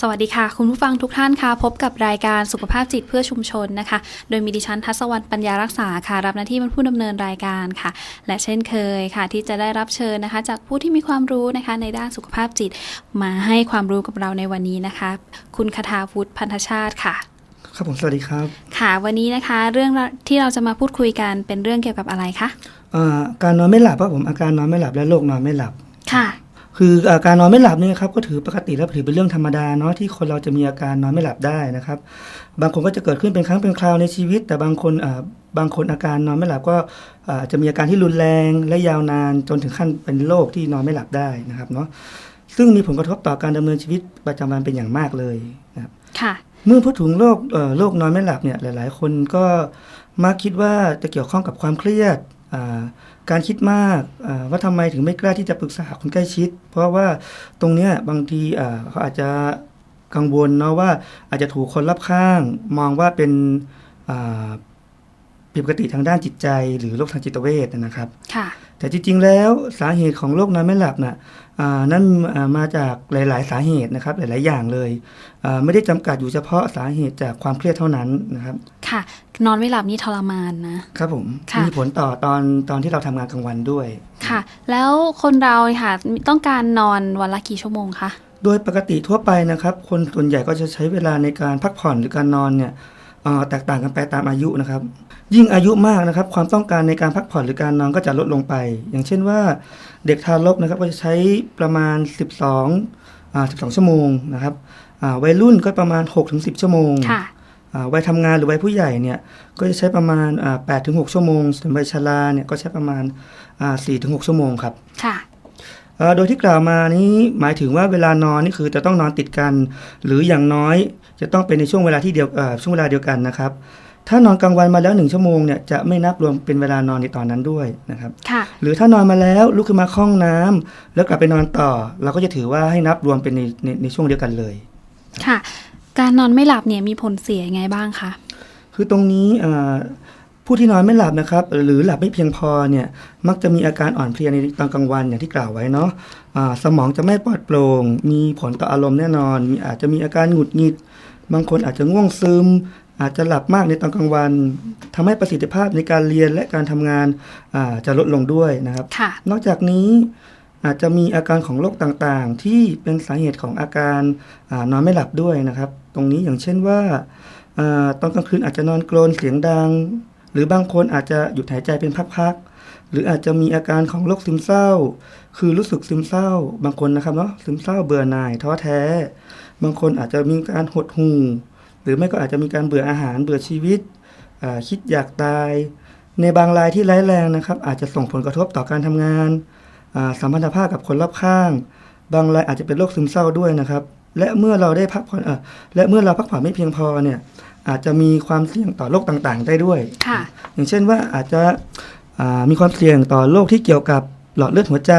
สวัสดีค่ะ คุณผู้ฟังทุกท่านค่ะพบกับรายการสุขภาพจิตเพื่อชุมชนนะคะ โดยมีดิฉันทัศวรรณปัญญารักษาค่ะ รับหน้าที่เป็นผู้ดำเนินรายการค่ะ และเช่นเคยค่ะ ที่จะได้รับเชิญนะคะ จากผู้ที่มีความรู้นะคะในด้านสุขภาพจิต มาให้ความรู้กับเราในวันนี้นะคะ คุณคทาวุฒิพันธชาติค่ะครับผมสวัสดีครับ ค่ะวันนี้นะคะ เรื่องที่เราจะมาพูดคุยกันเป็นเรื่องเกี่ยวกับอะไรคะอ่าการนอนไม่หลับครับผมอาการนอนไม่หลับและโรคนอนไม่หลับค่ะ คืออาการนอนไม่หลับเนี่ยครับก็ถือปกติแล้วถือเป็นเรื่องธรรมดาเนาะที่คนเราจะมีอาการนอนไม่หลับได้นะครับ บางคนก็จะเกิดขึ้นเป็นครั้งเป็นคราวในชีวิต แต่บางคนอ่าบางคนอาการนอนไม่หลับก็อ่าจะมีอาการที่รุนแรงและยาวนานจนถึงขั้นเป็นโรคที่นอนไม่หลับได้นะครับเนาะซึ่งมีผลกระทบต่อการดำเนินชีวิตประจำวันเป็นอย่างมากเลยนะครับค่ะเมื่อพูดถึงโรคเอ่อโรคนอนไม่หลับเนี่ยหลาย ๆ คนก็มักคิดว่าจะเกี่ยวข้องกับความเครียดอ่า การคิดมากอ่าว่าทำไมถึงไม่กล้าที่จะปรึกษาคนใกล้ชิด เพราะว่าตรงเนี้ยบางทีอ่าเขาอาจจะกังวลเนาะว่าอาจจะถูกคนรอบข้าง มองว่าเป็นอ่าผิดปกติทางด้านจิตใจ หรือโรคทางจิตเวชนะครับค่ะแต่จริงๆแล้วสาเหตุของโรคนอนไม่หลับน่ะอ่านั่นอ่ามาจากหลายๆ สาเหตุนะครับหลายๆอย่างเลยอ่าไม่ได้จำกัดอยู่เฉพาะสาเหตุจากความเครียดเท่านั้นนะครับ ค่ะ นอนไม่หลับนี่ทรมานนะ ครับผมค่ะมีผลต่อตอนตอนที่เราทำงานกลางวันด้วย ค่ะ แล้วคนเราค่ะต้องการนอนวันละกี่ชั่วโมงคะ โดยปกติทั่วไปนะครับ คนส่วนใหญ่ก็จะใช้เวลาในการพักผ่อนหรือการนอนเนี่ยอ่าแตกต่างกันไปตามอายุนะครับ ยิ่งอายุมากนะครับ ความต้องการในการพักผ่อนหรือการนอนก็จะลดลงไป อย่างเช่นว่าเด็กทารกนะครับก็จะใช้ประมาณ 12อ่า12 ชั่วโมงนะครับอ่าวัยรุ่นก็ประมาณ 6-10 ชั่วโมงค่ะอ่า วัยทำงานหรือวัยผู้ใหญ่เนี่ยก็จะใช้ประมาณอ่า8ถึง6ชั่วโมงส่วนวัยชราเนี่ยก็ใช้ประมาณอ่า4ถึง6ชั่วโมงครับค่ะเอ่อโดยที่กล่าวมานี้หมายถึงว่าเวลานอนนี่คือจะต้องนอนติดกัน หรืออย่างน้อยจะต้องเป็นในช่วงเวลาที่เดียวเอ่อช่วงเวลาเดียวกันนะครับถ้านอนกลางวันมาแล้วหนึ่งชั่วโมงเนี่ยจะไม่นับรวมเป็นเวลานอนในตอนนั้นด้วยนะครับค่ะหรือถ้านอนมาแล้วลุกขึ้นมาเข้าห้องน้ำแล้วกลับไปนอนต่อ เราก็จะถือว่าให้นับรวมเป็นในในในช่วงเดียวกันเลยค่ะ การนอนไม่หลับเนี่ยมีผลเสียยังไงบ้างคะ คือตรงนี้อ่าผู้ที่นอนไม่หลับนะครับ หรือหลับไม่เพียงพอเนี่ยมักจะมีอาการอ่อนเพลียในตอนกลางวันอย่างที่กล่าวไว้เนาะอ่าสมองจะไม่ปลอดโปร่ง มีผลต่ออารมณ์แน่นอน มีอาจจะมีอาการหงุดหงิด บางคนอาจจะง่วงซึม อาจจะหลับมากในตอนกลางวันทำให้ประสิทธิภาพในการเรียนและการทำงานอ่าจะลดลงด้วยนะครับค่ะนอกจากนี้ อาจจะมีอาการของโรคต่างๆ ที่เป็นสาเหตุของอาการอานอนไม่หลับด้วยนะครับ ตรงนี้อย่างเช่นว่าอาตอนกลางคืนอาจจะนอนกรนเสียงดัง หรือบางคนอาจจะหยุดหายใจเป็นพักๆหรืออาจจะมีอาการของโรคซึมเศร้า คือรู้สึกซึมเศร้า บางคนนะครับเนาะซึมเศร้าเบื่อหน่ายท้อแท้ บางคนอาจจะมีการหดหู่หรือไม่ก็อาจจะมีการเบื่ออาหารเบื่อชีวิตคิดอยากตาย ในบางรายที่ร้ายแรงนะครับ อาจจะส่งผลกระทบต่อการทำงาน สัมพันธภาพกับคนรอบข้าง บางรายอาจจะเป็นโรคซึมเศร้าด้วยนะครับ และเมื่อเราได้พักผ่อนเอ่อและเมื่อเราพักผ่อนไม่เพียงพอเนี่ยอาจจะมีความเสี่ยงต่อโรคต่างๆ ได้ด้วยค่ะอย่างเช่นว่าอาจจะอ่ามีความเสี่ยงต่อโรคที่เกี่ยวกับหลอดเลือดหัวใจ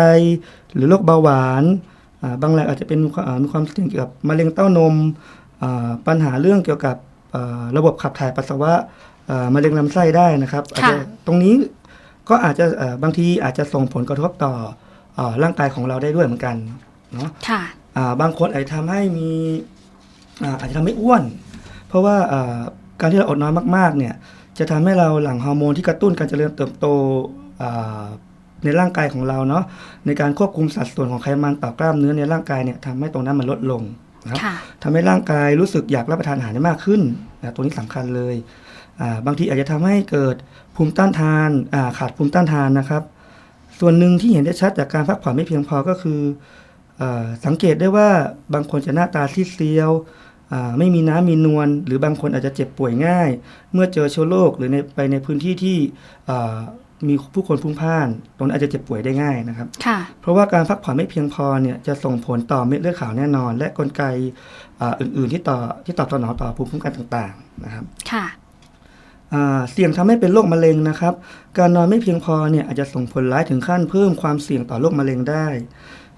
หรือโรคเบาหวานอ่าบางรายอาจจะเป็นอ่ามีความเสี่ยงเกี่ยวกับมะเร็งเต้านมอ่าปัญหาเรื่องเกี่ยวกับอ่าระบบขับถ่ายปัสสาวะอ่ามะเร็งลำไส้ได้นะครับอาจจะตรงนี้ก็อาจจะอ่าบางทีอาจจะส่งผลกระทบต่ออา ร่างกายของเราได้ด้วยเหมือนกันเนาะค่ะอ่าบางคนอาจจะทำให้มีอ่าอาจจะทำให้อ้วน เพราะว่าอ่าการที่เราอดนอนมากๆเนี่ยจะทำให้เราหลั่งฮอร์โมนที่กระตุ้นการเจริญเติบโตอ่าในร่างกายของเราเนาะในการควบคุมสัดส่วนของไขมันต่อกล้ามเนื้อในร่างกายเนี่ยทำให้ตรงนั้นมันลดลงนะครับค่ะทำให้ร่างกายรู้สึกอยากรับประทานอาหารได้มากขึ้นนะตรงนี้สำคัญเลยอ่าบางทีอาจจะทำให้เกิดภูมิต้านทานอ่าขาดภูมิต้านทานนะครับ ส่วนหนึ่งที่เห็นได้ชัดจากการพักผ่อนไม่เพียงพอก็คืออาสังเกตได้ว่าบางคนจะหน้าตาซีดเซียวอ่าไม่มีน้ำมีนวลหรือบางคนอาจจะเจ็บป่วยง่าย เมื่อเจอเชื้อโรคหรือในไปในพื้นที่ที่อ่ามีผู้คนพลุ่งพล่าน ตรงนั้นอาจจะเจ็บป่วยได้ง่ายนะครับค่ะเพราะว่าการพักผ่อนไม่เพียงพอเนี่ยจะส่งผลต่อเม็ดเลือดขาวแน่นอน และกลไกอ่าอื่น ๆ ที่ต่อที่ตอบสนองต่อภูมิคุ้มกันต่าง ๆ นะครับ ค่ะอ่า เสี่ยงทำให้เป็นโรคมะเร็งนะครับ การนอนไม่เพียงพอเนี่ยอาจจะส่งผลร้ายถึงขั้นเพิ่มความเสี่ยงต่อโรคมะเร็งได้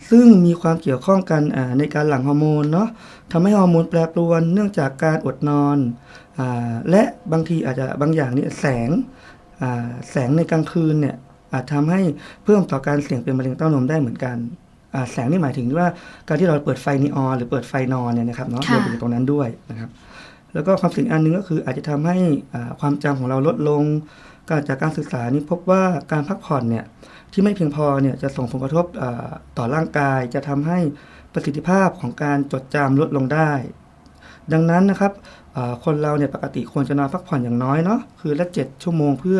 ซึ่งมีความเกี่ยวข้องกันอ่าในการหลั่งฮอร์โมนเนาะทำให้ฮอร์โมนแปรปรวนเนื่องจากการอดนอนอาและบางทีอาจจะบางอย่างเนี่ยแสงอ่าแสงในกลางคืนเนี่ยอาจทำให้เพิ่มต่อการเสี่ยงเป็นมะเร็งเต้านมได้เหมือนกันอ่าแสงนี่หมายถึงว่าการที่เราเปิดไฟนีออนหรือเปิดไฟนอนเนี่ยนะครับเนาะค่ะรวมถึงตรงนั้นด้วยนะครับ แล้วก็ความเสี่ยงอันหนึงก็คืออาจจะทำให้อ่าความจำของเราลดลง การจากการศึกษานี้พบว่าการพักผ่อนเนี่ยที่ไม่เพียงพอเนี่ยจะส่งผลกระทบอ่าต่อร่างกาย จะทำให้ประสิทธิภาพของการจดจำลดลงได้ ดังนั้นนะครับอ่าคนเราเนี่ยปกติควรจะนอนพักผ่อนอย่างน้อยเนาะคือละเจ็ดชั่วโมงเพื่อ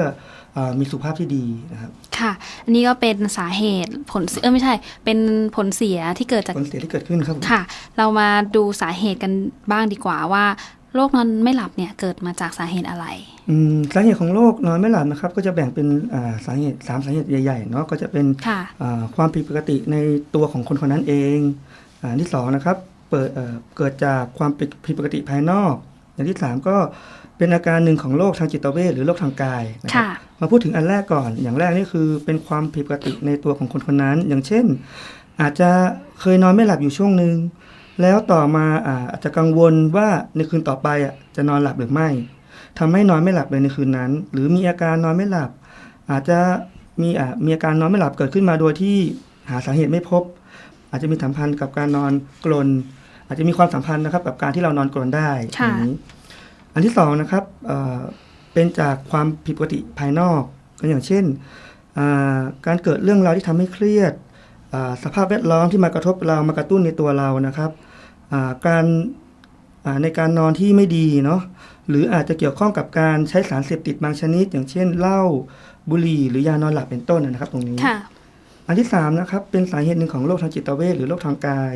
อามีสุขภาพที่ดีนะครับค่ะ อันนี้ก็เป็นสาเหตุผลเออไม่ใช่ เป็นผลเสียที่เกิดจากผลเสียที่เกิดขึ้นครับผมค่ะ เรามาดูสาเหตุกันบ้างดีกว่าว่า โรคนอนไม่หลับเนี่ยเกิดมาจากสาเหตุอะไรอืมสาเหตุของโรคนอนไม่หลับนะครับ ก็จะแบ่งเป็นอ่าสาเหตุสามสาเหตุใหญ่ๆเนาะก็จะเป็นค่ะอ่าความผิดปกติในตัวของคนคนนั้นเองอาอันที่สองนะครับเปิดเอ่อเกิดจากความผิดผิดปกติภายนอกอย่างที่สามก็เป็นอาการหนึ่งของโรคทางจิตเวชหรือโรคทางกายนะครับค่ะมาพูดถึงอันแรกก่อน อย่างแรกนี่คือเป็นความผิดปกติในตัวของคนคนนั้น อย่างเช่น อาจจะเคยนอนไม่หลับอยู่ช่วงหนึ่ง แล้วต่อมาอาอาจจะกังวลว่าในคืนต่อไปอะจะนอนหลับหรือไม่ทำให้นอนไม่หลับเลยในคืนนั้น หรือมีอาการนอนไม่หลับ อาจจะมีอ่ามีอาการนอนไม่หลับเกิดขึ้นมาโดยที่หาสาเหตุไม่พบ อาจจะมีสัมพันธ์กับการนอนกลน อาจจะมีความสัมพันธ์นะครับกับการที่เรานอนกลนได้ค่ะอย่างนี้อันที่สองนะครับเอ่อเป็นจากความผิดปกติภายนอกก็อย่างเช่นอ่าการเกิดเรื่องราวที่ทำให้เครียดอ่าสภาพแวดล้อมที่มากระทบเรามากระตุ้นในตัวเรานะครับอ่า การอ่าในการนอนที่ไม่ดีเนาะหรืออาจจะเกี่ยวข้องกับการใช้สารเสพติดบางชนิด อย่างเช่นเหล้าบุหรี่หรือยานอนหลับเป็นต้นนะครับ ตรงนี้ค่ะอันที่สามนะครับเป็นสาเหตุหนึ่งของโรคทางจิตเวชหรือโรคทางกาย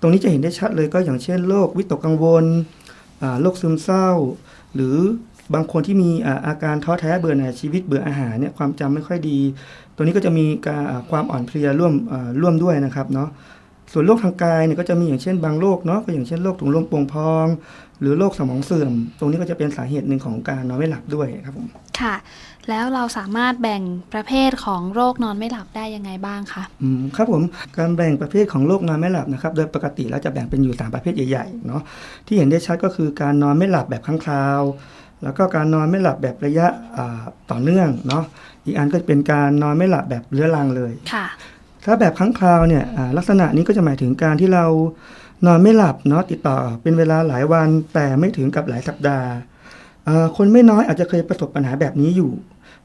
ตรงนี้จะเห็นได้ชัดเลยก็อย่างเช่นโรควิตกกังวลอ่าโรคซึมเศร้า หรือบางคนที่มีอ่าอาการท้อแท้เบื่อหน่ายชีวิตเบื่ออาหารเนี่ยความจำไม่ค่อยดี ตัวนี้ก็จะมีการอ่าความอ่อนเพลียร่วมอ่าร่วมด้วยนะครับเนาะ ส่วนโรคทางกายเนี่ยก็จะมีอย่างเช่นบางโรคเนาะก็อย่างเช่นโรคถุงลมโป่งพอง หรือโรคสมองเสื่อม ตรงนี้ก็จะเป็นสาเหตุหนึ่งของการนอนไม่หลับด้วยครับผมค่ะ แล้วเราสามารถแบ่งประเภทของโรคนอนไม่หลับได้ยังไงบ้างคะอืมครับผมการแบ่งประเภทของโรคนอนไม่หลับนะครับโดยปกติแล้วจะแบ่งเป็นอยู่3ประเภทใหญ่ๆเนาะที่เห็นได้ชัดก็คือการนอนไม่หลับแบบครั้งคราว แล้วก็การนอนไม่หลับแบบระยะอ่าต่อเนื่องเนาะอีกอันก็เป็นการนอนไม่หลับแบบเรื้อรังเลยค่ะ ถ้าแบบครั้งคราวเนี่ยอ่าลักษณะนี้ก็จะหมายถึงการที่เรานอนไม่หลับเนาะติดต่อเป็นเวลาหลายวันแต่ไม่ถึงกับหลายสัปดาห์อ่าคนไม่น้อยอาจจะเคยประสบปัญหาแบบนี้อยู่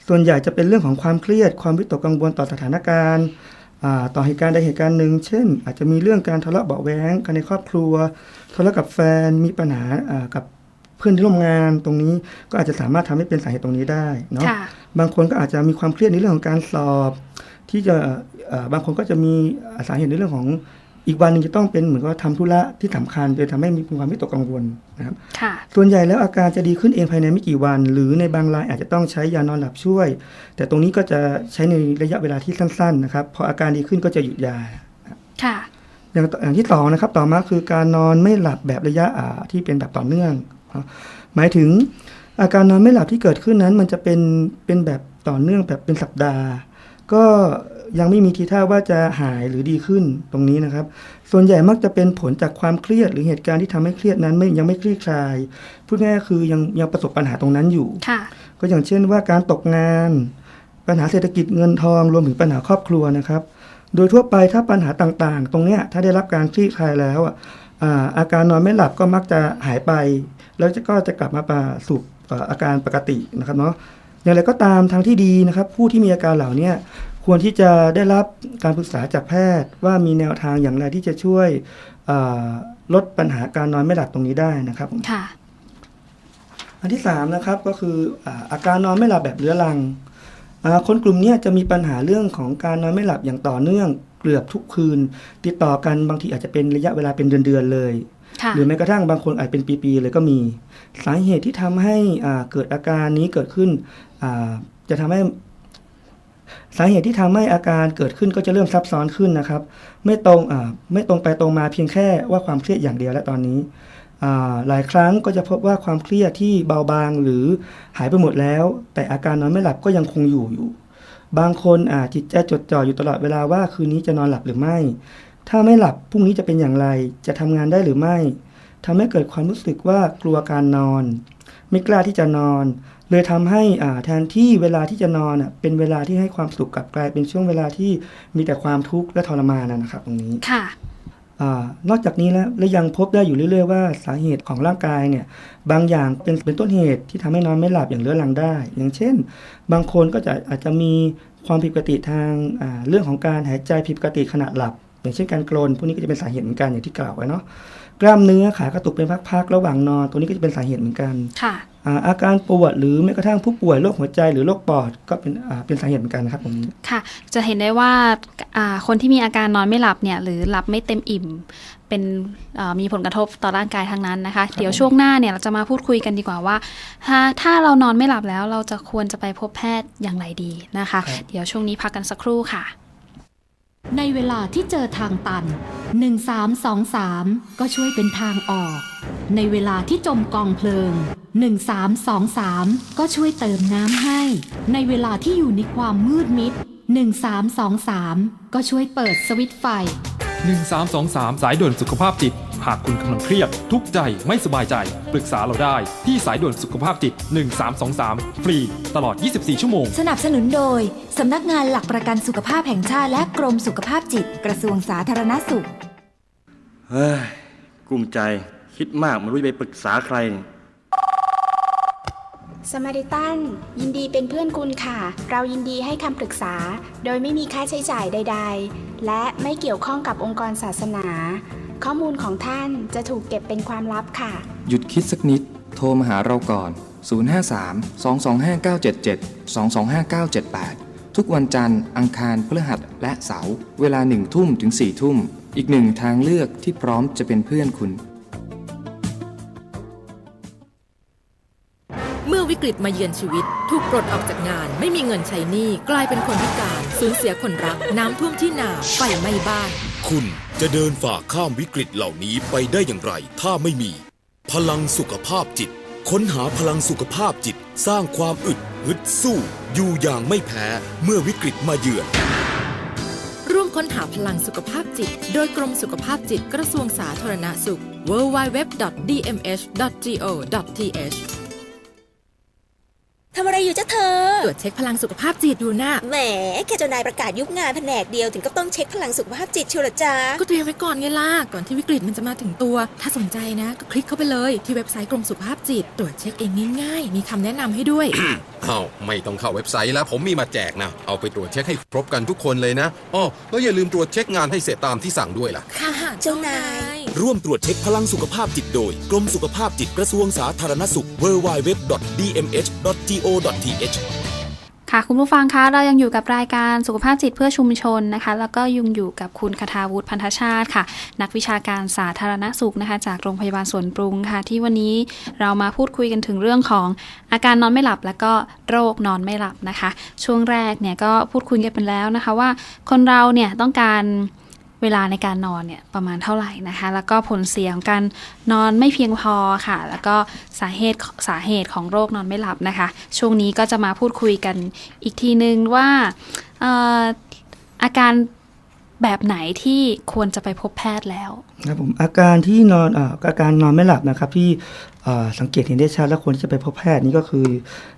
ส่วนใหญ่จะเป็นเรื่องของความเครียด ความวิตกกังวลต่อสถานการณ์อ่าต่อเหตุการณ์ใดเหตุการณ์หนึ่ง เช่น อาจจะมีเรื่องการทะเลาะเบาะแว้งกันในครอบครัวทะเลาะกับแฟนมีปัญหาอ่ากับเพื่อนที่ร่วมงานตรงนี้ก็อาจจะสามารถทำให้เป็นสาเหตุตรงนี้ได้เนาะค่ะบางคนก็อาจจะมีความเครียดในเรื่องของการสอบ ที่จะเอ่อบางคนก็จะมีสาเหตุในเรื่องของอีกวันหนึงจะต้องเป็นเหมือนกับว่าทำธุระที่สำคัญเลยทำให้มีความวิตกกังวลนะครับค่ะส่วนใหญ่แล้วอาการจะดีขึ้นเองภายในไม่กี่วัน หรือในบางรายอาจจะต้องใช้ยานอนหลับช่วย แต่ตรงนี้ก็จะใช้ในระยะเวลาที่สั้นๆนะครับพออาการดีขึ้นก็จะหยุดยาค่ะอย่างต่ออย่างที่สองนะครับต่อมาคือการนอนไม่หลับแบบระยะอ่าที่เป็นแบบต่อเนื่องเนาะหมายถึงอาการนอนไม่หลับที่เกิดขึ้นนั้น มันจะเป็นเป็นแบบต่อเนื่องแบบเป็นสัปดาห์ ก็ยังไม่มีทีท่าว่าจะหายหรือดีขึ้นตรงนี้นะครับ ส่วนใหญ่มักจะเป็นผลจากความเครียดหรือเหตุการณ์ที่ทำให้เครียดนั้นไม่ยังไม่คลี่คลาย พูดง่ายๆคือยังยังประสบปัญหาตรงนั้นอยู่ค่ะก็อย่างเช่นว่าการตกงาน ปัญหาเศรษฐกิจเงินทองรวมถึงปัญหาครอบครัวนะครับ โดยทั่วไปถ้าปัญหาต่างๆ ตรงเนี้ยถ้าได้รับการคลี่คลายแล้วอะอ่าอาการนอนไม่หลับก็มักจะหายไป แล้วก็จะกลับมาประสู่เอ่ออาการปกตินะครับเนาะ อย่างไรก็ตามทางที่ดีนะครับ ผู้ที่มีอาการเหล่าเนี้ยควรที่จะได้รับการปรึกษาจากแพทย์ ว่ามีแนวทางอย่างไรที่จะช่วยอ่าลดปัญหาการนอนไม่หลับตรงนี้ได้นะครับค่ะอันที่สามนะครับก็คืออาอาการนอนไม่หลับแบบเรื้อรังอ่าคนกลุ่มเนี้ยจะมีปัญหาเรื่องของการนอนไม่หลับอย่างต่อเนื่องเกือบทุกคืน ติดต่อกันบางทีอาจจะเป็นระยะเวลาเป็นเดือนๆเลยค่ะ หรือแม้กระทั่งบางคนอาจเป็นปีๆเลยก็มี สาเหตุที่ทำให้อ่าเกิดอาการนี้เกิดขึ้นอ่าจะทำให้สาเหตุที่ทำให้อาการเกิดขึ้นก็จะเริ่มซับซ้อนขึ้นนะครับ ไม่ตรงอ่าไม่ตรงไปตรงมาเพียงแค่ว่าความเครียดอย่างเดียวและตอนนี้อ่าหลายครั้งก็จะพบว่าความเครียดที่เบาบางหรือหายไปหมดแล้ว แต่อาการนอนไม่หลับก็ยังคงอยู่อยู่ บางคนอาจจิตใจจดจ่ออยู่ตลอดเวลาว่าคืนนี้จะนอนหลับหรือไม่ ถ้าไม่หลับพรุ่งนี้จะเป็นอย่างไร จะทำงานได้หรือไม่ทำให้เกิดความรู้สึกว่ากลัวการนอน ไม่กล้าที่จะนอน เลยทำให้อ่าแทนที่เวลาที่จะนอนอะเป็นเวลาที่ให้ความสุขกลับกลายเป็นช่วงเวลาที่มีแต่ความทุกข์และทรมานนะนะครับ ตรงนี้ค่ะอานอกจากนี้แล้วและยังพบได้อยู่เรื่อย ๆ ว่าสาเหตุของร่างกายเนี่ยบางอย่างเป็นเป็นต้นเหตุที่ทำให้นอนไม่หลับอย่างเรื้อรังได้ อย่างเช่น บางคนก็จะอาจจะมีความผิดปกติทางอ่าเรื่องของการหายใจผิดปกติขณะหลับ อย่างเช่นการกรนพวกนี้ก็จะเป็นสาเหตุเหมือนกันอย่างที่กล่าวไว้เนาะกล้ามเนื้อขากระตุกเป็นพักๆระหว่างนอน ตัวนี้ก็จะเป็นสาเหตุเหมือนกันค่ะอาอาการปวดหรือแม้กระทั่งผู้ป่วยโรคหัวใจหรือโรคปอดก็เป็นอ่าเป็นสาเหตุเหมือนกันนะครับตรงนี้ค่ะ จะเห็นได้ว่าอ่าคนที่มีอาการนอนไม่หลับเนี่ยหรือหลับไม่เต็มอิ่ม เป็นอ่ามีผลกระทบต่อร่างกายทั้งนั้นนะคะ เดี๋ยวช่วงหน้าเนี่ยเราจะมาพูดคุยกันดีกว่าว่า ถ้าถ้าเรานอนไม่หลับแล้วเราจะควรจะไปพบแพทย์อย่างไรดีนะคะครับเดี๋ยวช่วงนี้พักกันสักครู่ค่ะ ในเวลาที่เจอทางตัน 1323 ก็ช่วยเป็นทางออก ในเวลาที่จมกองเพลิง 1323 ก็ช่วยเติมน้ำให้ ในเวลาที่อยู่ในความมืดมิด 1323 ก็ช่วยเปิดสวิตช์ไฟ 1323 สายด่วนสุขภาพจิต หากคุณกำลังเครียด ทุกข์ใจไม่สบายใจ ปรึกษาเราได้ที่สายด่วนสุขภาพจิต 1323 ฟรี ตลอด 24 ชั่วโมง สนับสนุนโดย สำนักงานหลักประกันสุขภาพแห่งชาติและกรมสุขภาพจิต กระทรวงสาธารณสุข เฮ้ยกลุ้มใจคิดมากไม่รู้จะไปปรึกษาใคร สมาริตันยินดีเป็นเพื่อนคุณค่ะ เรายินดีให้คำปรึกษา โดยไม่มีค่าใช้จ่ายใด ๆ และไม่เกี่ยวข้องกับองค์กรศาสนา ข้อมูลของท่านจะถูกเก็บเป็นความลับค่ะ หยุดคิดสักนิด โทรมาหาเราก่อน 053 225 977 225 978 ทุกวันจันทร์ อังคาร พฤหัส และเสาร์ เวลาหนึ่งทุ่มถึง4ทุ่ม อีกหนึ่งทางเลือกที่พร้อมจะเป็นเพื่อนคุณ เมื่อวิกฤตมาเยือนชีวิต ถูกปลดออกจากงาน ไม่มีเงินใช้หนี้ กลายเป็นคนพิการ สูญเสียคนรัก น้ำท่วมที่นา ไฟไหม้บ้าน คุณ จะเดินฝ่าข้ามวิกฤตเหล่านี้ไปได้อย่างไร ถ้าไม่มี พลังสุขภาพจิต ค้นหาพลังสุขภาพจิต สร้างความอึดฮึดสู้ อยู่อย่างไม่แพ้เมื่อวิกฤตมาเยือน ร่วมค้นหาพลังสุขภาพจิต โดยกรมสุขภาพจิตกระทรวงสาธารณสุข www.dmh.go.th ทำอะไรอยู่จ้าเธอ ตรวจเช็คพลังสุขภาพจิตอยู่น่ะแหมแค่เจ้านายประกาศยุบงานแผนกเดียวถึงก็ต้องเช็คพลังสุขภาพจิตเชียวเหรอจ๊ะก็เตรียมไว้ก่อนไงล่ะ ก่อนที่วิกฤตมันจะมาถึงตัว ถ้าสนใจนะ ก็คลิกเข้าไปเลยที่เว็บไซต์กรมสุขภาพจิต ตรวจเช็คเองง่ายๆ มีคำแนะนำให้ด้วย อ้าวไม่ต้องเข้าเว็บไซต์แล้วผมมีมาแจกนะ เอาไปตรวจเช็คให้ครบกันทุกคนเลยนะอ้อแล้วอย่าลืมตรวจเช็คงานให้เสร็จตามที่สั่งด้วยล่ะ ค่ะเจ้านาย ร่วมตรวจเช็คพลังสุขภาพจิตโดย กรมสุขภาพจิตกระทรวงสาธารณสุข www.dmh.go.th ค่ะคุณผู้ฟังคะเรายังอยู่กับรายการสุขภาพจิตเพื่อชุมชนนะคะ แล้วก็ยังอยู่กับคุณคทาวุฒิพันธชาติค่ะ นักวิชาการสาธารณสุขนะคะ จากโรงพยาบาลสวนปรุงค่ะ ที่วันนี้เรามาพูดคุยกันถึงเรื่องของอาการนอนไม่หลับ แล้วก็โรคนอนไม่หลับนะคะ ช่วงแรกเนี่ยก็พูดคุยกันไปแล้วนะคะว่า คนเราเนี่ยต้องการ เวลาในการนอนเนี่ยประมาณเท่าไหร่นะคะ แล้วก็ผลเสียของการนอนไม่เพียงพอค่ะ แล้วก็สาเหตุสาเหตุของโรคนอนไม่หลับนะคะ ช่วงนี้ก็จะมาพูดคุยกันอีกทีนึงว่าอาการ แบบไหนที่ควรจะไปพบแพทย์แล้วครับผมอาการที่นอนอ่าอาการนอนไม่หลับนะครับ ที่อ่าสังเกตเห็นได้ชัดและควรที่จะไปพบแพทย์นี่ก็คือ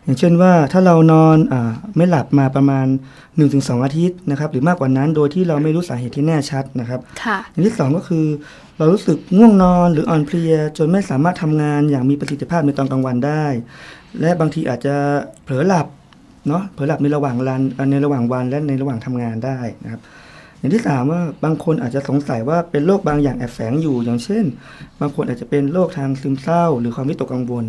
อย่างเช่นว่าถ้าเรานอนอาไม่หลับมาประมาณ 1-2 อาทิตย์นะครับ หรือมากกว่านั้นโดยที่เราไม่รู้สาเหตุที่แน่ชัดนะครับค่ะอย่างที่สองก็คือ เรารู้สึกง่วงนอนหรืออ่อนเพลีย จนไม่สามารถทำงานอย่างมีประสิทธิภาพในตอนกลางวันได้ และบางทีอาจจะเผลอหลับเนาะเผลอหลับในระหว่างรันในระหว่างวันและในระหว่างทำงานได้นะครับ อย่างที่สามว่าบางคนอาจจะสงสัยว่าเป็นโรคบางอย่างแอบแฝงอยู่ อย่างเช่น บางคนอาจจะเป็นโรคทางซึมเศร้า หรือความวิตกกังวล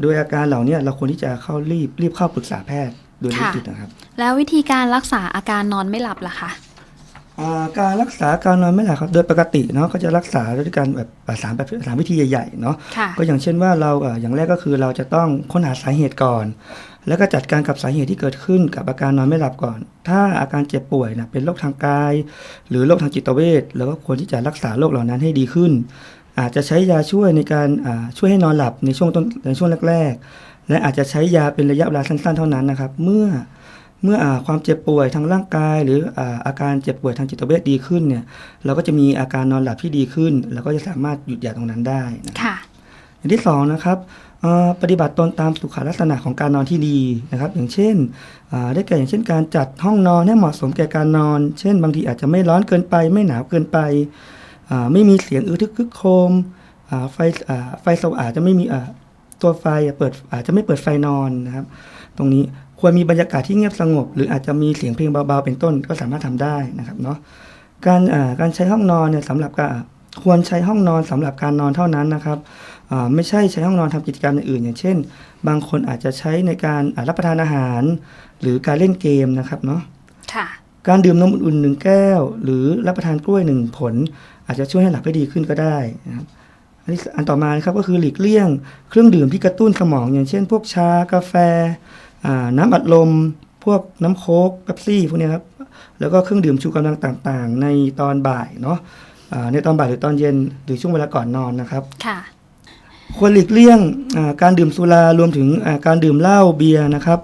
โดยอาการเหล่านี้เราควรที่จะเข้ารีบรีบเข้าปรึกษาแพทย์โดยรีบค่ะติดนะครับ แล้ววิธีการรักษาอาการนอนไม่หลับล่ะคะอ่า การรักษาการนอนไม่หลับครับ โดยปกติเนาะก็จะรักษาด้วยการแบบอ่าสามแบบสามวิธีใหญ่ๆเนาะค่ะก็อย่างเช่นว่าเราเอ่ออย่างแรกก็คือเราจะต้องค้นหาสาเหตุก่อน แล้วก็จัดการกับสาเหตุที่เกิดขึ้นกับอาการนอนไม่หลับก่อน ถ้าอาการเจ็บป่วยนะเป็นโรคทางกาย หรือโรคทางจิตเวชเราก็ควรที่จะรักษาโรคเหล่านั้นให้ดีขึ้น อาจจะใช้ยาช่วยในการอ่าช่วยให้นอนหลับในช่วงต้นในช่วงแรก ๆ และอาจจะใช้ยาเป็นระยะเวลาสั้น ๆ เท่านั้นนะครับเมื่อ เมื่ออาความเจ็บป่วยทางร่างกาย หรืออาอาการเจ็บป่วยทางจิตเวชดีขึ้นเนี่ยเราก็จะมีอาการนอนหลับที่ดีขึ้นแล้วก็จะสามารถหยุดยาตรงนั้นได้นะครับค่ะอย่างที่สองนะครับเอ่อปฏิบัติตนตามสุขลักษณะของการนอนที่ดีนะครับ อย่างเช่นอ่าได้แก่อย่างเช่นการจัดห้องนอนให้เหมาะสมแก่การนอน เช่น บางทีอาจจะไม่ร้อนเกินไป ไม่หนาวเกินไปอ่าไม่มีเสียงอึทึกคึกโครมอ่าไฟอ่าไฟสว่างอาจจะไม่มีอ่าตัวไฟอะเปิดอาจจะไม่เปิดไฟนอนนะครับ ตรงนี้ ควรมีบรรยากาศที่เงียบสงบ หรืออาจจะมีเสียงเพลงเบาๆเป็นต้นก็สามารถทำได้นะครับเนาะการอ่าการใช้ห้องนอนเนี่ยสำหรับการควรใช้ห้องนอนสำหรับการนอนเท่านั้นนะครับอ่าไม่ใช่ใช้ห้องนอนทำกิจกรรมอื่นๆอย่างเช่น บางคนอาจจะใช้ในการอ่ารับประทานอาหาร หรือการเล่นเกมนะครับเนาะค่ะการดื่มนมอุ่นๆหนึ่งแก้ว หรือรับประทานกล้วยหนึ่งผล อาจจะช่วยให้หลับได้ดีขึ้นก็ได้นะครับอันนี้อันต่อมานะครับก็คือหลีกเลี่ยง เครื่องดื่มที่กระตุ้นสมอง อย่างเช่น พวกชา กาแฟอ่า น้ำอัดลม พวกน้ำโค้กเป๊ปซี่พวกเนี้ยครับ แล้วก็เครื่องดื่มชูกำลังต่างๆ ในตอนบ่ายเนาะอ่าในตอนบ่ายหรือตอนเย็นหรือช่วงเวลาก่อนนอนนะครับค่ะควรหลีกเลี่ยงอ่าการดื่มสุรารวมถึงอ่าการดื่มเหล้าเบียร์นะครับ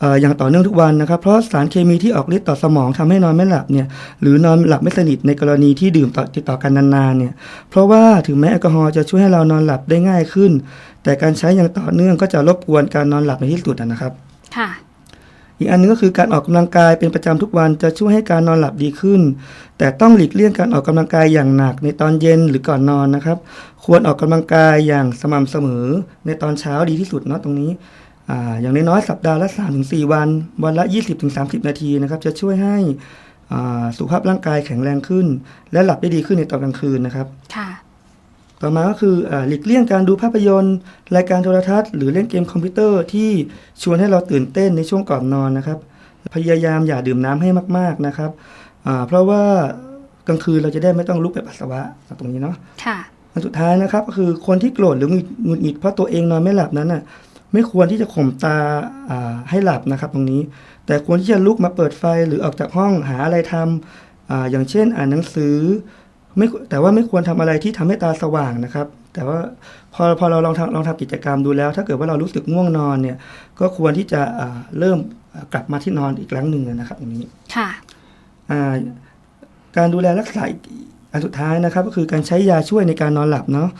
เอ่ออย่างต่อเนื่องทุกวันนะครับ เพราะสารเคมีที่ออกฤทธิ์ต่อสมองทำให้นอนไม่หลับเนี่ยหรือนอนหลับไม่สนิทในกรณีที่ดื่มต่อติดต่อกันนานๆเนี่ยเพราะว่าถึงแม้แอลกอฮอล์จะช่วยให้เรานอนหลับได้ง่ายขึ้น แต่การใช้อย่างต่อเนื่องก็จะรบกวนการนอนหลับในที่สุดนะครับ ค่ะ อีกอันหนึงก็คือการออกกำลังกายเป็นประจำทุกวันจะช่วยให้การนอนหลับดีขึ้น แต่ต้องหลีกเลี่ยงการออกกำลังกายอย่างหนักในตอนเย็นหรือก่อนนอนนะครับ ควรออกกำลังกายอย่างสม่ำเสมอในตอนเช้าดีที่สุดเนาะตรงนี้อ่าอย่างน้อยๆสัปดาห์ละ 3-4 วัน วันละ 20-30 นาทีนะครับ จะช่วยให้อ่าสุขภาพร่างกายแข็งแรงขึ้น และหลับได้ดีขึ้นในตอนกลางคืนนะครับ ค่ะ ต่อมาก็คืออาหลีกเลี่ยงการดูภาพยนตร์ รายการโทรทัศน์ หรือเล่นเกมคอมพิวเตอร์ที่ชวนให้เราตื่นเต้นในช่วงก่อนนอนนะครับ พยายามอย่าดื่มน้ำให้มากๆนะครับอ่าเพราะว่ากลางคืนเราจะได้ไม่ต้องลุกไปปัสสาวะตรงนี้เนาะค่ะอันสุดท้ายนะครับก็คือคนที่โกรธหรือหงุดหงุดหงิดเพราะตัวเองนอนไม่หลับนั้นน่ะไม่ควรที่จะข่มตาอ่าให้หลับนะครับ ตรงนี้ แต่ควรที่จะลุกมาเปิดไฟหรือออกจากห้องหาอะไรทำอ่าอย่างเช่น อ่านหนังสือ ไม่แต่ว่าไม่ควรทำอะไรที่ทำให้ตาสว่างนะครับ แต่ว่าพอพอเราลองทำลองทำกิจกรรมดูแล้ว ถ้าเกิดว่าเรารู้สึกง่วงนอนเนี่ย ก็ควรที่จะอ่าเริ่มอ่ากลับมาที่นอนอีกครั้งหนึ่งนะครับตรงนี้ค่ะอ่าการดูแลรักษาอีกอันสุดท้ายนะครับ ก็คือการใช้ยาช่วยในการนอนหลับเนาะ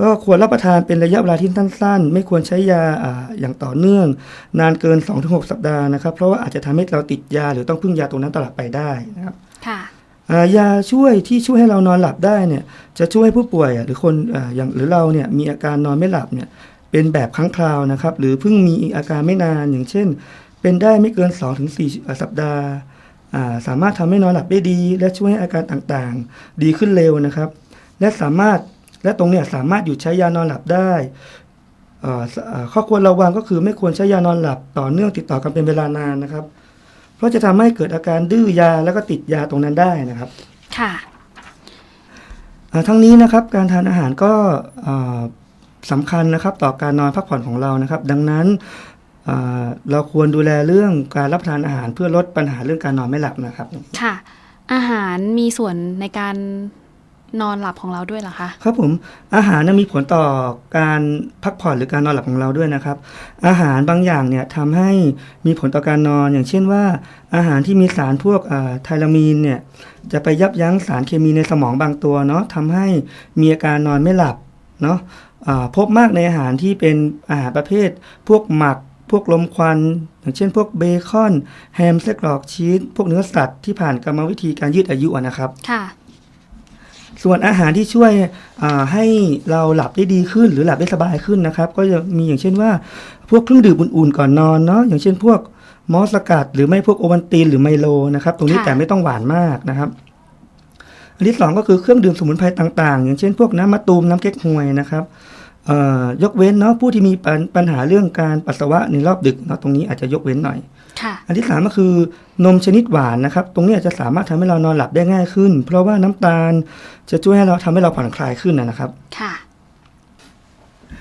ก็ควรรับประทานเป็นระยะเวลาที่สั้นๆ ไม่ควรใช้ยาอ่าอย่างต่อเนื่อง นานเกิน 2-6 สัปดาห์นะครับ เพราะว่าอาจจะทำให้เราติดยาหรือต้องพึ่งยาตรงนั้นตลอดไปได้นะครับ ค่ะอ่า ยาช่วยที่ช่วยให้เรานอนหลับได้เนี่ยจะช่วยให้ผู้ป่วยหรือคนออย่างหรือเราเนี่ยมีอาการนอนไม่หลับเนี่ยเป็นแบบครั้งคราวนะครับ หรือเพิ่งมีอาการไม่นานอย่างเช่น เป็นได้ไม่เกิน 2-4 สัปดาห์สามารถทำให้นอนหลับได้ดี และช่วยให้อาการต่างๆ ดีขึ้นเร็วนะครับ และสามารถและตรงเนี้ยสามารถหยุดใช้ยานอนหลับได้ข้อควรระวังก็คือไม่ควรใช้ยานอนหลับต่อเนื่องติดต่อกันเป็นเวลานานนะครับ เพราะจะทำให้เกิดอาการดื้อยาแล้วก็ติดยาตรงนั้นได้นะครับ ค่ะอ่าทั้งนี้นะครับการทานอาหารก็อ่าสำคัญนะครับต่อการนอนพักผ่อนของเรานะครับ ดังนั้นอ่าเราควรดูแลเรื่องการรับประทานอาหารเพื่อลดปัญหาเรื่องการนอนไม่หลับนะครับ ค่ะ อาหารมีส่วนในการ นอนหลับของเราด้วยเหรอคะครับผมอาหารนะมีผลต่อการพักผ่อนหรือการนอนหลับของเราด้วยนะครับ อาหารบางอย่างเนี่ยทำให้มีผลต่อการนอนอย่างเช่นว่า อาหารที่มีสารพวกอ่าไทลามีนเนี่ยจะไปยับยั้งสารเคมีในสมองบางตัวเนาะทำให้มีอาการนอนไม่หลับเนาะอ่าพบมากในอาหารที่เป็นอาหารประเภท พวกหมักพวกลมควัน อย่างเช่น พวกเบคอน แฮมไส้กรอกชีสพวกเนื้อสัตว์ที่ผ่านกรรมวิธีการยืดอายุอะนะครับค่ะ ส่วนอาหารที่ช่วยอ่าให้เราหลับได้ดีขึ้น หรือหลับได้สบายขึ้นนะครับ ก็จะมีอย่างเช่นว่า พวกเครื่องดื่มอุ่นๆก่อนนอนเนาะอย่างเช่นพวกมอสสกัด หรือไม่พวกโอวัลตินหรือไมโลนะครับ ตรงนี้ค่ะแต่ไม่ต้องหวานมากนะครับอันที่สองก็คือเครื่องดื่มสมุนไพรต่างๆ อย่างเช่นพวกน้ำมะตูมน้ำเก๊กฮวยนะครับเอ่อยกเว้นเนาะผู้ที่มีปัญปัญหาเรื่องการปัสสาวะในรอบดึกเนาะตรงนี้อาจจะยกเว้นหน่อยค่ะ อันที่สามก็คือนมชนิดหวานนะครับ ตรงนี้อาจจะสามารถทำให้เรานอนหลับได้ง่ายขึ้น เพราะว่าน้ำตาลจะช่วยให้เราทำให้เราผ่อนคลายขึ้นนะนะครับค่ะ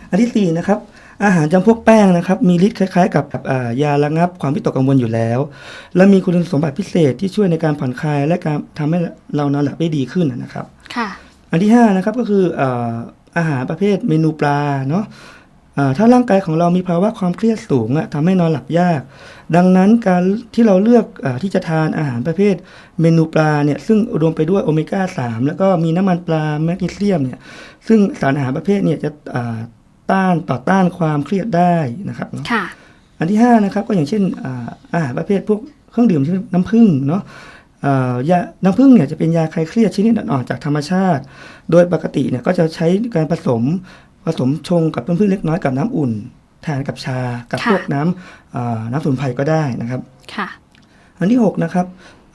อันที่สี่นะครับอาหารจำพวกแป้งนะครับ มีฤทธิ์คล้ายๆ กับอ่ายาระงับความวิตกกังวลอยู่แล้ว และมีคุณสมบัติพิเศษที่ช่วยในการผ่อนคลายและการทำให้เรานอนหลับได้ดีขึ้นนะครับ ค่ะ อันที่5นะครับก็คืออาอาหารประเภทเมนูปลาเนาะอ่า ถ้าร่างกายของเรามีภาวะความเครียดสูงอะทำให้นอนหลับยาก ดังนั้นการที่เราเลือกอาที่จะทานอาหารประเภท เมนูปลาเนี่ยซึ่งอุดมไปด้วยโอเมก้า 3 แล้วก็มีน้ำมันปลาแมกนีเซียมเนี่ยซึ่งสารอาหารประเภทเนี่ยจะอ่าต้านต่อต้านความเครียดได้นะครับเนาะค่ะอันที่5นะครับก็อย่างเช่นอ่าอาหารประเภทพวกเครื่องดื่มเช่นน้ำผึ้งเนาะอ่ายาน้ำผึ้งเนี่ยจะเป็นยาคลายเครียดชนิดอ่อนๆจากธรรมชาติ โดยปกติเนี่ยก็จะใช้การผสม ผสมชงกับน้ำผึ้งเล็กน้อยกับน้ำอุ่นทานกับชากับค่ะพวกน้ำอ่าน้ำสมุนไพรก็ได้นะครับค่ะอันที่6นะครับ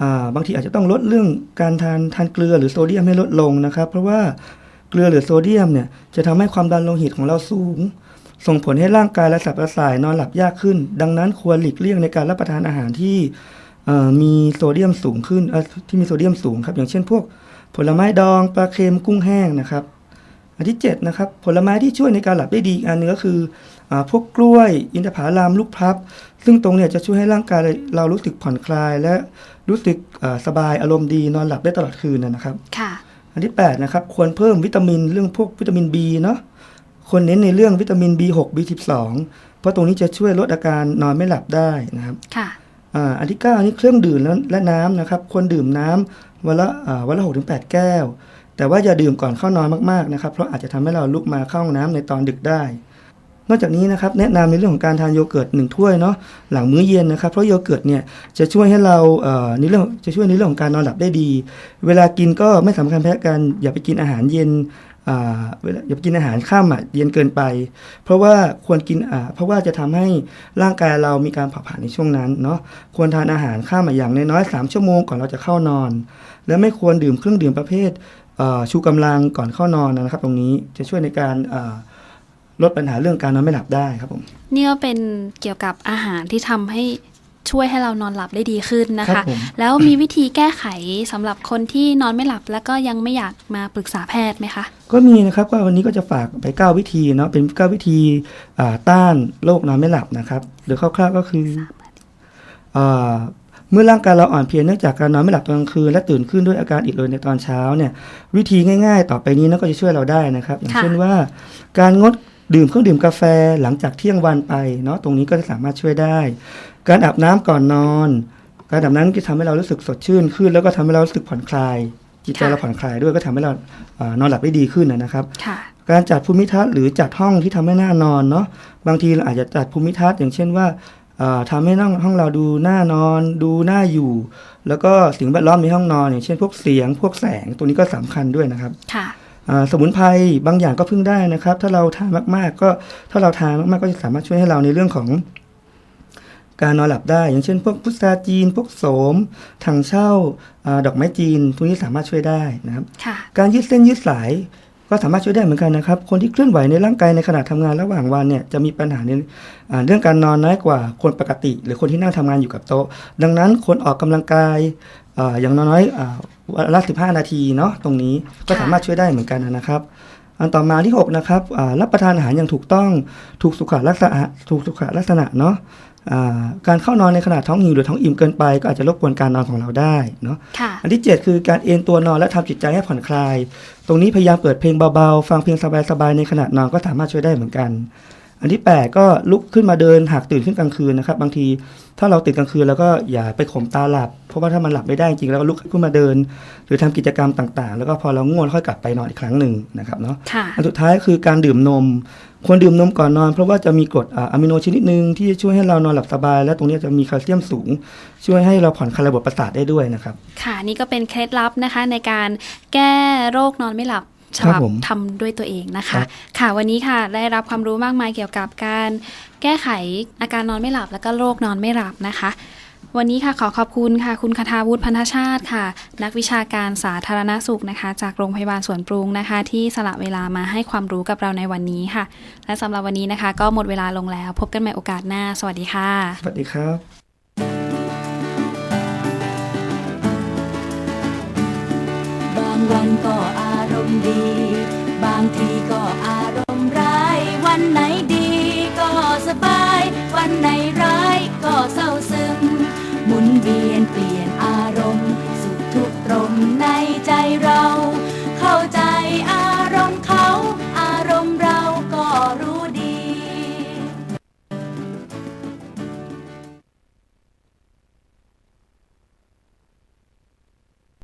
อ่าบางทีอาจจะต้องลดเรื่องการทานทานเกลือหรือโซเดียมให้ลดลงนะครับ เพราะว่าเกลือหรือโซเดียมเนี่ยจะทำให้ความดันโลหิตของเราสูง ส่งผลให้ร่างกายและสับประสาทนอนหลับยากขึ้น ดังนั้นควรหลีกเลี่ยงในการรับประทานอาหารที่เอ่อมีโซเดียมสูงขึ้นเอ่อที่มีโซเดียมสูงครับอย่างเช่นพวกผลไม้ดองปลาเค็มกุ้งแห้งนะครับ อันที่7นะครับผลไม้ที่ช่วยในการหลับได้ดีอีกอันหนึงก็คืออาพวกกล้วย อินทผลัมลูกพลับ ซึ่งตรงเนี่ยจะช่วยให้ร่างกายเรารู้สึกผ่อนคลาย และรู้สึกอ่าสบายอารมณ์ดีนอนหลับได้ตลอดคืนนะนะครับค่ะอันที่8นะครับควรเพิ่มวิตามินเรื่องพวกวิตามิน B เนาะควรเน้นในเรื่องวิตามิน B6 B12 เพราะตรงนี้จะช่วยลดอาการนอนไม่หลับได้นะครับค่ะอ่าอันที่9อันนี้เครื่องดื่มและและน้ำนะครับควรดื่มน้ำวันละอ่าวันละ6ถึง8แก้ว แต่ว่าอย่าดื่มก่อนเข้านอนมากๆนะครับ เพราะอาจจะทำให้เราลุกมาเข้าห้องน้ำในตอนดึกได้ นอกจากนี้นะครับแนะนำในเรื่องของการทานโยเกิร์ตหนึ่งถ้วยเนาะหลังมื้อเย็นนะครับเพราะโยเกิร์ตเนี่ยจะช่วยให้เราเในเรื่องจะช่วยในเรื่องของการนอนหลับได้ดี เวลากินก็ไม่สำคัญแพ้กันอย่าไปกินอาหารเย็นอ่าเวลาอย่าไปกินอาหารข้ามอะเย็นเกินไป เพราะว่าควรกินอ่าเพราะว่าจะทำให้ร่างกายเรามีการเผาผลาญในช่วงนั้นเนาะควรทานอาหารข้ามอะอย่างน้อยๆสามชั่วโมงก่อนเราจะเข้านอน และไม่ควรดื่มเครื่องดื่มประเภท ชูกำลังก่อนเข้านอนนะครับ ตรงนี้จะช่วยในการอ่าลดปัญหาเรื่องการนอนไม่หลับได้ครับผมนี่ก็เป็นเกี่ยวกับอาหารที่ทำให้ช่วยให้เรานอนหลับได้ดีขึ้นนะครัคะบผมแล้วมีวิธีแก้ไขสำหรับคนที่นอนไม่หลับ แล้วก็ยังไม่อยากมาปรึกษาแพทย์ไหมคะ ก็มีนะครับก็วันนี้ก็จะฝากไป 9 วิธีเนาะเป็น 9 วิธีอ่าต้านโรคนอนไม่หลับนะครับโดยคร่าวๆก็คืออ่า เมื่อร่างกายเราอ่อนเพลียเนื่องจากการนอนไม่หลับตอนกลางคืนและตื่นขึ้นด้วยอาการอิดโรยในตอนเช้าเนี่ยวิธีง่ายๆ ต่อไปนี้นะก็จะช่วยเราได้นะครับ อย่างเช่นว่า การงดดื่มเครื่องดื่มกาแฟหลังจากเที่ยงวันไปเนาะตรงนี้ก็จะสามารถช่วยได้ การอาบน้ำก่อนนอน การอาบน้ำก็ทำให้เรารู้สึกสดชื่นขึ้น แล้วก็ทำให้เรารู้สึกผ่อนคลาย จิตใจเราผ่อนคลายด้วยก็ทำให้เรานอนหลับได้ดีขึ้นนะครับการจัดภูมิทัศน์หรือจัดห้องที่ทำให้หน่านอนเนาะบางทีเราอาจจะจัดภูมิทัศน์อย่างเช่นว่า ทำให้ห้องห้องเราดูน่านอน ดูน่าอยู่ แล้วก็สิ่งแวดล้อมในห้องนอนอย่างเช่นพวกเสียงพวกแสงตัวนี้ก็สำคัญด้วยนะครับค่ะอ่าสมุนไพรบางอย่างก็พึ่งได้นะครับ ถ้าเราทานมาก ๆ ก็ถ้าเราทานมากๆก็จะสามารถช่วยให้เราในเรื่องของการนอนหลับได้ อย่างเช่น พวกพุทราจีน พวกโสมถังเช่าอาดอกไม้จีนพวกนี้สามารถช่วยได้นะครับค่ะการยืดเส้นยืดสาย ก็สามารถช่วยได้เหมือนกันนะครับ คนที่เคลื่อนไหวในร่างกายในขณะทำงานระหว่างวันเนี่ยจะมีปัญหาในเรื่องการนอนน้อยกว่าคนปกติ หรือคนที่นั่งทำงานอยู่กับโต๊ะ ดังนั้นคนออกกำลังกายออย่างน้อยๆวันละ15นาทีเนาะตรงนี้ก็สามารถช่วยได้เหมือนกันนะครับอันต่อมาที่ 6 นะครับรับประทานอาหารอย่างถูกต้อง ถูกสุขลักษณะ ถูกสุขลักษณะเนาะ การเข้านอนในขณะท้องหิวหรือท้องอิ่มเกินไป ก็อาจจะรบกวนการนอนของเราได้เนาะค่ะอันที่ 7 คือการเอนตัวนอนและทำจิตใจให้ผ่อนคลาย ตรงนี้พยายามเปิดเพลงเบาๆ ฟังเพลงสบายๆในขณะนอนก็สามารถช่วยได้เหมือนกัน อันที่ 8 ก็ลุกขึ้นมาเดินหากตื่นขึ้นกลางคืนนะครับ บางทีถ้าเราตื่นกลางคืนแล้วก็อย่าไปข่มตาหลับ เพราะว่าถ้ามันหลับไม่ได้จริงแล้วก็ลุกขึ้นมาเดิน หรือทำกิจกรรมต่างๆ แล้วก็พอเราง่วงค่อยกลับไปนอนอีกครั้งหนึ่งนะครับเนาะค่ะอันสุดท้ายคือการดื่มนม ควรดื่มนมก่อนนอน เพราะว่าจะมีกรดอ่าอะมิโนชนิดหนึ่งที่จะช่วยให้เรานอนหลับสบาย และตรงนี้จะมีแคลเซียมสูง ช่วยให้เราผ่อนคลายระบบประสาทได้ด้วยนะครับ ค่ะนี่ก็เป็นเคล็ดลับนะคะในการแก้โรคนอนไม่หลับฉครับบับผมทำด้วยตัวเองนะครัคะบค่ะวันนี้ค่ะได้รับความรู้มากมายเกี่ยวกับการแก้ไขอาการนอนไม่หลับ แล้วก็โรคนอนไม่หลับนะคะ วันนี้ค่ะขอขอบคุณค่ะ คุณคทาวุฒิพันธชาติค่ะ นักวิชาการสาธารณสุขนะคะ จากโรงพยาบาลสวนปรุงนะคะ ที่สละเวลามาให้ความรู้กับเราในวันนี้ค่ะ และสำหรับวันนี้นะคะ ก็หมดเวลาลงแล้ว พบกันใหม่โอกาสหน้า สวัสดีค่ะ สวัสดีครับบางวันก็อารมณ์ดี บางทีก็อารมณ์ร้าย วันไหนดีก็สบาย วันไหน เรา